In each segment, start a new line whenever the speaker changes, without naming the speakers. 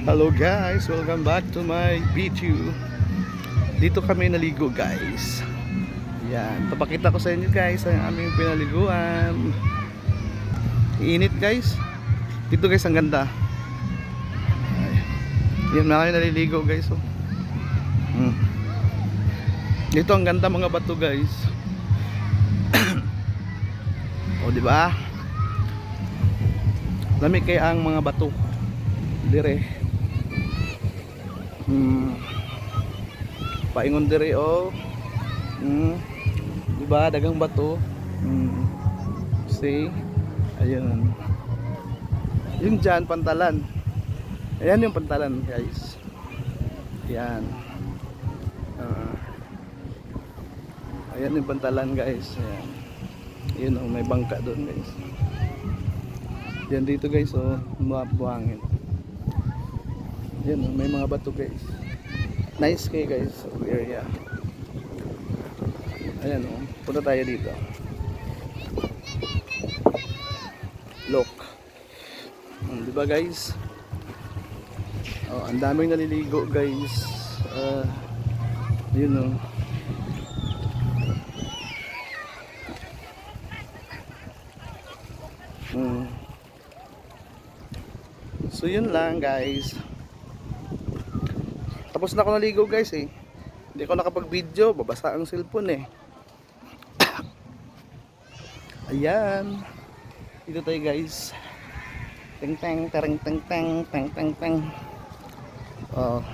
Hello guys, welcome back to my video. Dito kami naligo guys. Yan, papakita ko sa inyo guys ang aming pinaliguan. Init guys. Dito guys ang ganda. Yan, marami naliligo guys. Oh. Hmm. Dito ang ganda mga bato guys. o di ba? Lamig kaya ang mga bato. Dire. Hmm. Paingon dire oh. Hmm. Di ba dagang bato? Hmm. See? Ayun. Yung dyan, pantalan. Ayan yung pantalan, guys. Yan. Ah. ayan yung pantalan, guys. Ayan. Yun oh, may bangka doon, guys. Yan dito, guys, oh, buhangin. Oh, may mga bato, guys. Nice kay guys, area. Ayan oh, punta tayo dito. Look. Hmm, di ba guys? Oh, ang daming naliligo guys. Uh, yun oh. Hmm. So yun lang guys. Tapos na ako naligo guys eh. Hindi ako nakapag-video, babasa ang cellphone eh. Ayan. Dito tayo guys. Teng teng tereng teng teng teng teng teng. Oh.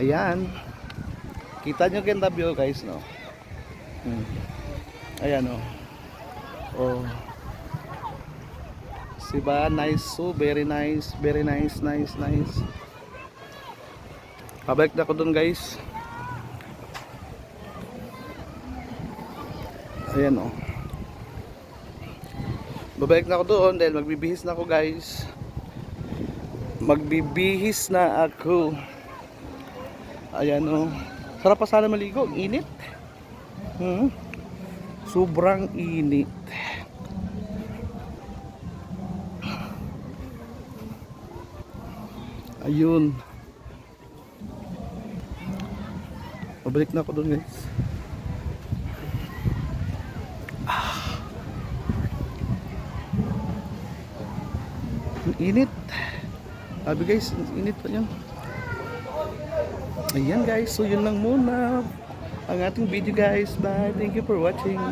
Ayan. Kita nyo view guys no. Hmm. Ayan oh. Oh. Siba nice so very nice, very nice, nice, nice. Pabalik na ako dun guys. Ayan oh. Babalik na ako doon dahil magbibihis na ako guys. Magbibihis na ako. Ayan oh. Sarap pa sana maligo. Init. Hmm. Sobrang init. Ayun. Pabalik na ako doon guys. Ang init. Sabi guys, init pa yan. Ayan guys, so yun lang muna ang ating video guys. Bye. Thank you for watching.